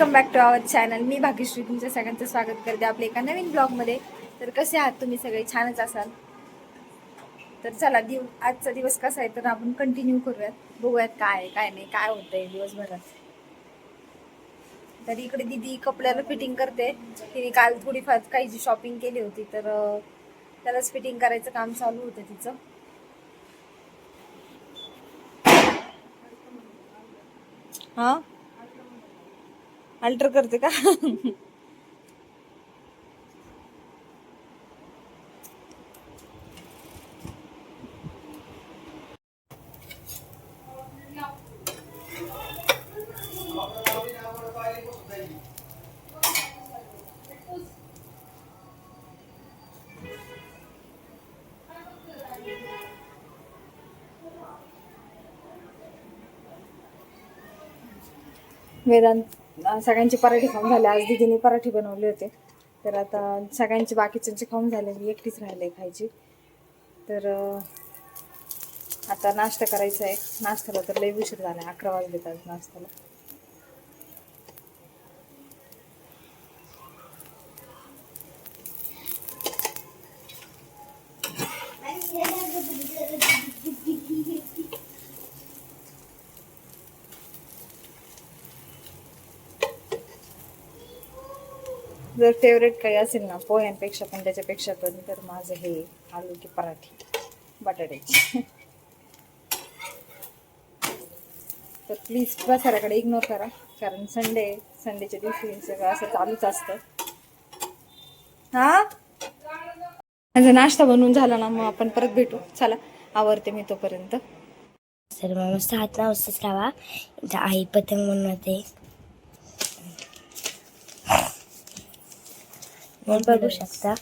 Welcome back to our channel मी भाग्यश्री तुमच्या सगळ्यांचं स्वागत करते आपल्या एका नवीन ब्लॉगमध्ये तर कसे आहात तुम्ही सगळे? छानच असाल? तर चला दिव आजचा दिवस कसा आहे? तर आपण कंटिन्यू करूयात. बघूयात काय काय नाही काय होतंय दिवसभरात. तर इकडे दिदी कपड्याला फिटिंग करते. तिने काल थोडीफार काही जी शॉपिंग केली होती तर त्यालाच फिटिंग करायचं काम चालू होतं तिचं. हा? अल्टर करते का? वेदांत. सगळ्यांचे पराठे खाऊन झाले. आज दिदीने पराठे बनवले होते. तर आता सगळ्यांचे बाकीच्यांचे खाऊन झाले. मी एकटीच राहिले खायची. तर आता नाश्ता करायचा आहे. नाश्त्याला तर लई उशीर झाला. अकरा वाजले आज नाश्त्याला. जर फेवरेट काही असेल ना पोह्यांपेक्षा पण त्याच्यापेक्षा पण तर माझं हे आलू की पराठे बटाट्याची. तर प्लीज प्रसाराकडे इग्नोर करा कारण संडे संडेच्या दिवशी सगळं असं चालूच असतं. हा? माझा नाश्ता बनवून झाला ना मग आपण परत भेटू. चला आवडते मी तोपर्यंत. तर मग सात नऊ वाजताच राहा आई पतंग बनवते. मग बघू शकता.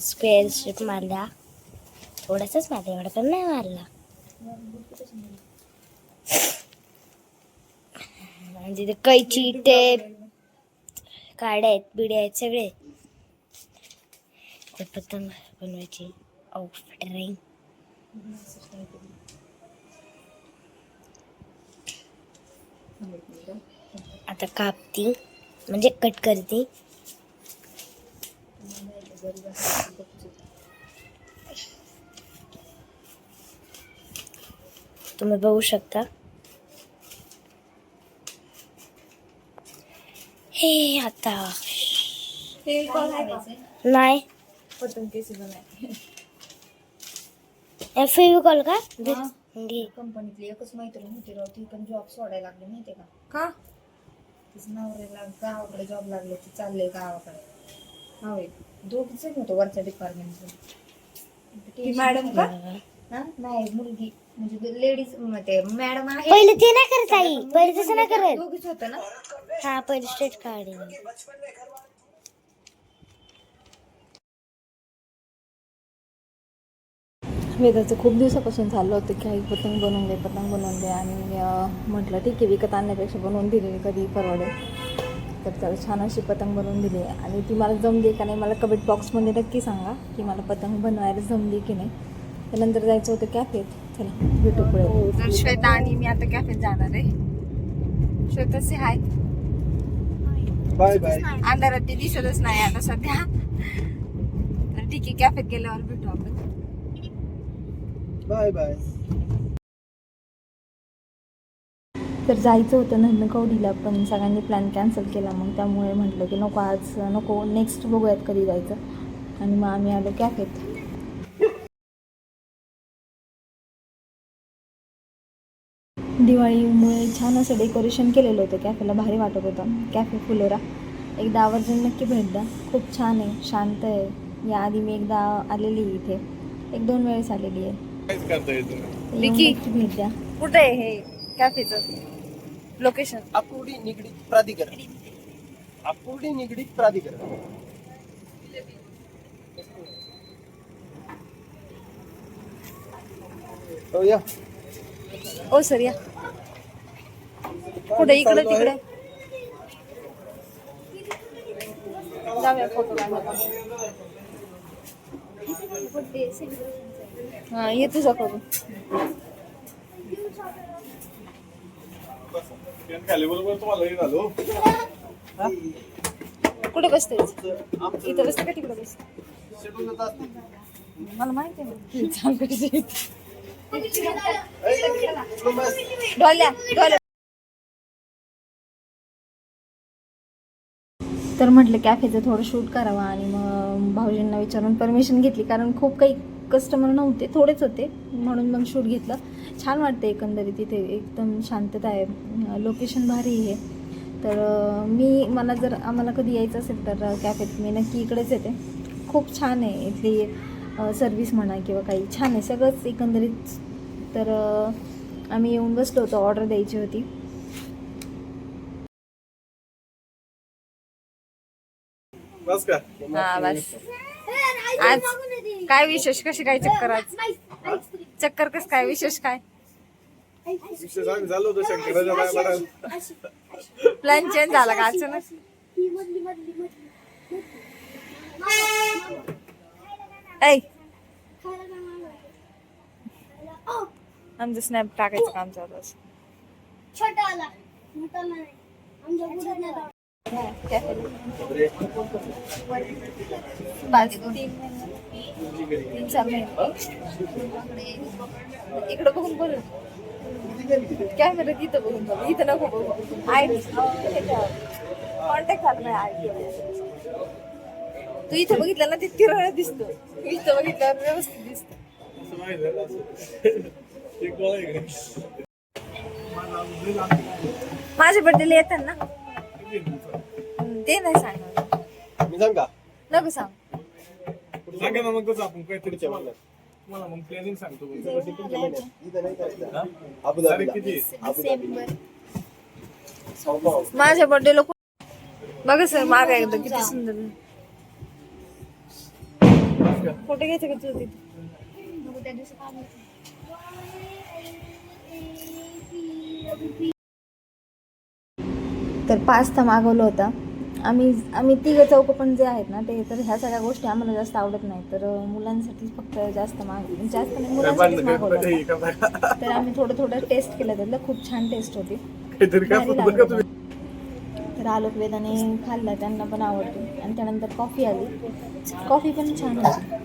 स्क्वेअर शेप मारला थोडासाच मारला एवढा पण नाही मारला. म्हणजे ते कैची टेप काड्या आहेत बिड्या आहेत सगळे. ते पतंग बनवायची. राहील आता कापती. म्हणजे कट करते तुम्ही बघू शकता। हे आता नाही। फेविकॉल का? कंपनीतली एकच मैत्रीण होती राव ती पण जॉब सोडायला लागली माहितीये का का तिचं नवऱ्याला गावाकडे जॉब लागले ती चालले गावाकडे. होय. दोघ जण होतो वरच्या डिपार्टमेंट मॅडम का? हा? नाही मुलगी. म्हणजे लेडीज ते मॅडम आहे. पहिले ते नाही करत आई. पहिले तसं नाही करत. दोघीच होतं ना? हा पहिले स्ट्रेट काढ. वेदाचं खूप दिवसापासून चाललं होतं की आई पतंग बनवून दे पतंग बनवून दे आणि म्हटलं ठीक आहे विकत आणण्यापेक्षा बनवून दिलेली कधी परवडेल. तर त्याला छान अशी पतंग बनवून दिली. आणि ती मला जमली का नाही मला कमेंट बॉक्समध्ये नक्की सांगा की मला पतंग बनवायला जमली की नाही. त्यानंतर जायचं होतं कॅफेत चला भेटू पुढे. तर श्वेता आणि मी आता कॅफेत जाणार आहे. श्वेताचे हाय बाय बाय अंधारात ते दिसतच नाही आता सध्या. तर ठीक आहे कॅफेत गेल्यावर भेटू आपण. Bye bye. तर जायचं होतं नंदकवडीला पण सगळ्यांनी प्लॅन कॅन्सल केला. मग त्यामुळे म्हटलं की नको आज नको नेक्स्ट बघूयात कधी जायचं. आणि मग आम्ही आलो कॅफेत दिवाळीमुळे छान असं डेकोरेशन केलेलं होतं. कॅफेला भारी वाटत होतं. कॅफे फुलोरा. एकदा आवर्जून नक्की भेट द्या. खूप छान आहे शांत आहे. याआधी मी एकदा आलेली आहे इथे. एक दोन वेळेस आलेली आहे. विकी. कुठे आहे हे कॅफेचं? लोकेशन आकुर्डी निगडीत प्राधिकरण. आकुर्डी निगडीत प्राधिकरण. हो या. ओ सर या. कुठे? इकडे तिकडे. जाऊया फोटो हा ये तुझा करू कुठे बसते इथं बसते का तिकडे बसते? मला माहिती आहे डोल्या डोल्या तर म्हटलं कॅफेचं थोडं शूट करावं आणि मग भाऊजींना विचारून परमिशन घेतली कारण खूप काही कस्टमर नव्हते थोडेच होते म्हणून मग शूट घेतलं. छान वाटतं एकंदरीत तिथे एकदम शांतता आहे. लोकेशन भारी आहे. तर मी मला जर आम्हाला कधी यायचं असेल तर कॅफेत मी नक्की इकडेच येते. खूप छान आहे इथली सर्विस म्हणा किंवा काही. छान आहे सगळंच एकंदरीत. तर आम्ही येऊन बसलो होतो ऑर्डर द्यायची होती. बस का हा बस. आज काय विशेष? कशी काय चक्कर आज? चक्कर कस काय? विशेष काय? विशेष आम्ही झालो होतो शंकराच्या बाया बघायला. प्लॅन चेंज झाला का अचानक? ऐ. आमचं स्नॅप टाकायचं काम चालू असं छोटा आला मोठा नाही आमच्या पाच तीन तीन चार महिने इकडं बघून बोलू कॅमेरा तिथं बघून बोल इथं नको बघू आय कॉन्टॅक्ट झाला नाही आय तू इथं बघितलं ना ते किरळ दिसतो तू इथं बघितल्यावर व्यवस्थित दिसतो माझ्या बर्थडेला येतात ना ते नाही सांगणार मी सांग का नको सांग सांगा ना मग कसं आपण काहीतरी पुढच्या महिन्यात. तुम्हाला मग प्लॅनिंग सांगतो मग. पुढच्या महिन्यात. इथं नाही करायचं. हा? अबू तारीख धाबीला. किती आहे? अबू धाबीला. हाँगकाँग. माझ्या बर्थडेला बघा सर मागा एकदा किती सुंदर फोटो घ्यायचे का तुझं तिथे नको त्या दिवशी काम होतं. तर पास्ता मागवला होता आम्ही आम्ही तिघं चौक पण जे आहेत ना ते तर ह्या सगळ्या गोष्टी आम्हाला जास्त आवडत नाही तर मुलांसाठी फक्त जास्त माग जास्त नाही मुलांसाठीच मागवलं हे? तर आम्ही थोडं थोडं टेस्ट केलं त्यातलं खूप छान टेस्ट होती. तर आलोक वेदाने खाल्ला त्यांना पण आवडतो. आणि त्यानंतर कॉफी आली. कॉफी पण छान होती.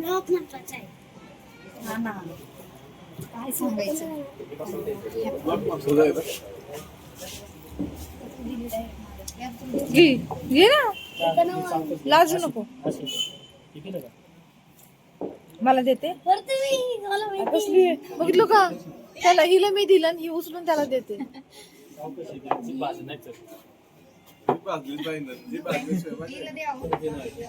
महत्त्वाचा आहे काय सांगायचं? घे घे ना. लाजू नको. मला देते? बघितलं का? त्याला हिला मी दिलं आणि ही उचलून त्याला देते. जी भाजलीच नाही ना. जी भाजल्याशिवाय माहिती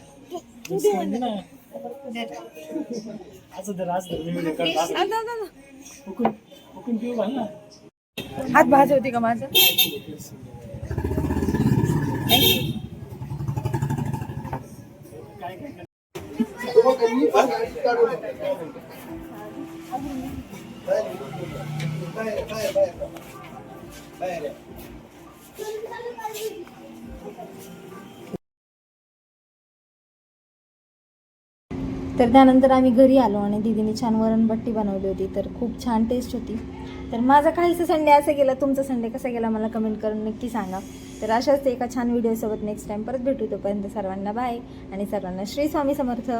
हात भाज होती का माझं तर त्यानंतर आम्ही घरी आलो आणि दिदीने छान वरणबट्टी बनवली होती. तर खूप छान टेस्ट होती. तर माझा काहीसा संडे असा गेला तुमचा संडे कसा गेला मला कमेंट करून नक्की सांगा. तर अशाच एका छान व्हिडिओसोबत नेक्स्ट टाईम परत भेटू तोपर्यंत सर्वांना बाय आणि सर्वांना श्री स्वामी समर्थ.